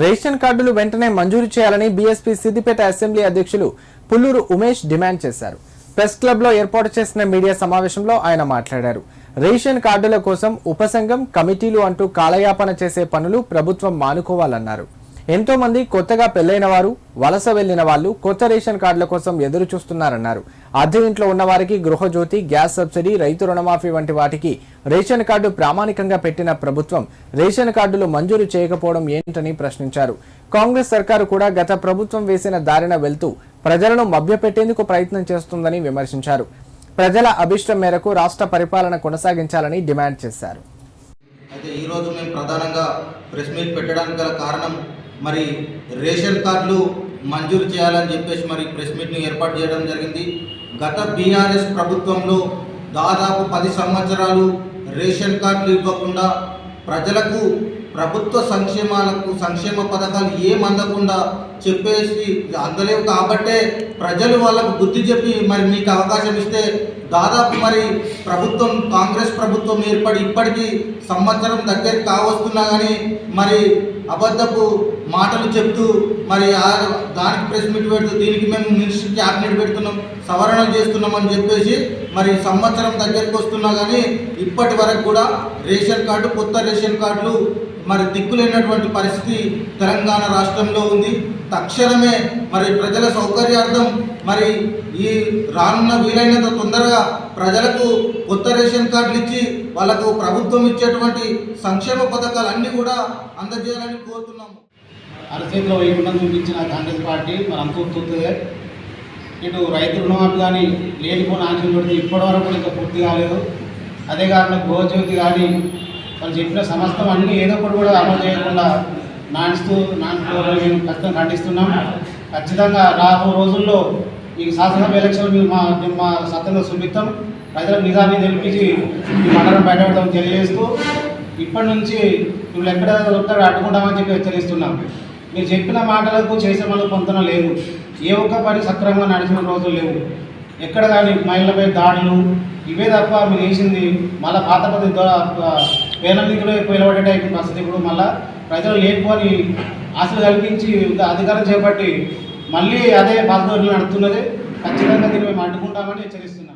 Ration కార్డులు వెంటనే మంజూరు చేయాలని బీఎస్పీ సిద్దిపేట అసెంబ్లీ అధ్యక్షులు పుల్లూరు ఉమేష్ డిమాండ్ చేశారు. ప్రెస్ క్లబ్లో ఏర్పాటు చేసిన మీడియా సమావేశంలో ఆయన మాట్లాడారు. రేషన్ కార్డుల కోసం ఉపసంఘం కమిటీలు అంటూ కాలయాపన చేసే పనులు ప్రభుత్వం మానుకోవాలన్నారు. ఎంతో మంది కొత్తగా పెళ్ళైన వారు వలస వెళ్ళిన వాళ్ళు కొత్త రేషన్ కార్డుల కోసం ఎదురు చూస్తున్నారన్నారు. అద్దె ఇంట్లో ఉన్న వారికి గృహజ్యోతి గ్యాస్ సబ్సిడీ రైతు రుణమాఫీ వంటి వాటికి రేషన్ కార్డు ప్రామాణికంగా పెట్టిన ప్రభుత్వం రేషన్ కార్డులు మంజూరు చేయకపోవడం ఏంటని ప్రశ్నించారు. కాంగ్రెస్ సర్కారు కూడా గత ప్రభుత్వం వేసిన దారిన వెళ్తూ ప్రజలను మభ్యపెట్టేందుకు ప్రయత్నం చేస్తుందని విమర్శించారు. ప్రజల అభిష్టం మేరకు రాష్ట్ర పరిపాలన కొనసాగించాలని డిమాండ్ చేశారు. అయితే ఈరోజు మేము ప్రధానంగా ప్రెస్ మీట్ పెట్టడానికి గల కారణం మరి రేషన్ కార్డులు మంజూరు చేయాలని చెప్పేసి మరి ప్రెస్ మీట్ని ఏర్పాటు చేయడం జరిగింది. గత బీఆర్ఎస్ ప్రభుత్వంలో దాదాపు పది సంవత్సరాలు రేషన్ కార్డులు ఇవ్వకుండా ప్రజలకు ప్రభుత్వ సంక్షేమాలకు సంక్షేమ పథకాలు ఏం అందకుండా చెప్పేసి అందలేవు కాబట్టే ప్రజలు వాళ్ళకు బుద్ధి చెప్పి మరి మీకు అవకాశం ఇస్తే దాదాపు మరి ప్రభుత్వం కాంగ్రెస్ ప్రభుత్వం ఏర్పడి ఇప్పటికీ సంవత్సరం దగ్గరికి కావస్తున్నా కానీ మరి అబద్ధపు మాటలు చెప్తూ మరి ఆ- దానికి ప్రెస్ మీట్ పెడుతూ దీనికి మేము మినిస్టర్ క్యాబినెట్ పెడుతున్నాం సవరణ చేస్తున్నాం అని చెప్పేసి మరి సంవత్సరం దగ్గరికి వస్తున్నా కానీ ఇప్పటి వరకు కూడా రేషన్ కార్డు కొత్త రేషన్ కార్డులు మరి దిక్కులేనటువంటి పరిస్థితి తెలంగాణ రాష్ట్రంలో ఉంది. తక్షణమే మరి ప్రజల సౌకర్యార్థం మరి ఈ రానున్న వీలైనంత తొందరగా ప్రజలకు కొత్త రేషన్ కార్డులు ఇచ్చి వాళ్ళకు ప్రభుత్వం ఇచ్చేటువంటి సంక్షేమ పథకాలు అన్నీ కూడా అందజేయాలని కోరుతున్నాము. అరచేతిలో వేయకుండా చూపించిన కాంగ్రెస్ పార్టీ మరి అంత ఇటు రైతు రుణమాఫీ కానీ లేనిపోని ఆంక్షలు పెడితే ఇప్పటివరకు ఇంకా పూర్తి కాలేదు. అదే కాకుండా గృహజ్యోతి కానీ వాళ్ళు చెప్పిన సమస్తం అన్నీ ఏదో ఒకటి కూడా అమలు చేయకుండా నాన్స్తూ నాన్స్తూ మేము ఖచ్చితంగా ఖండిస్తున్నాం. ఖచ్చితంగా రాబో రోజుల్లో ఈ శాసనసభ ఎలక్షన్ మేము మా మేము మా సత్యంగా సున్నితం. ప్రజలకు నిజాన్ని తెలిపించి ఈ మండలం బయటపడతామని తెలియజేస్తూ ఇప్పటి నుంచి వీళ్ళు ఎక్కడ దొరుకుతారో అడ్డుకుంటామని చెప్పి హెచ్చరిస్తున్నాం. మీరు చెప్పిన మాటలకు చేసే మనకు పొందడం లేదు ఏ ఒక్క పని సక్రమంగా నడిచిన రోజులు లేవు. ఎక్కడ కానీ మహిళలపై దాడులు ఇవే తప్ప మీరు వేసింది మళ్ళీ పాత పద్ధతి ద్వారా పేదలు పోయినబడే పరిస్థితి ఇప్పుడు మళ్ళీ ప్రజలు లేకపోని ఆశలు కల్పించి అధికారం చేపట్టి మళ్ళీ అదే బాధ్యతలు నడుస్తున్నది ఖచ్చితంగా దీన్ని మేము అడ్డుకుంటామని హెచ్చరిస్తున్నాం.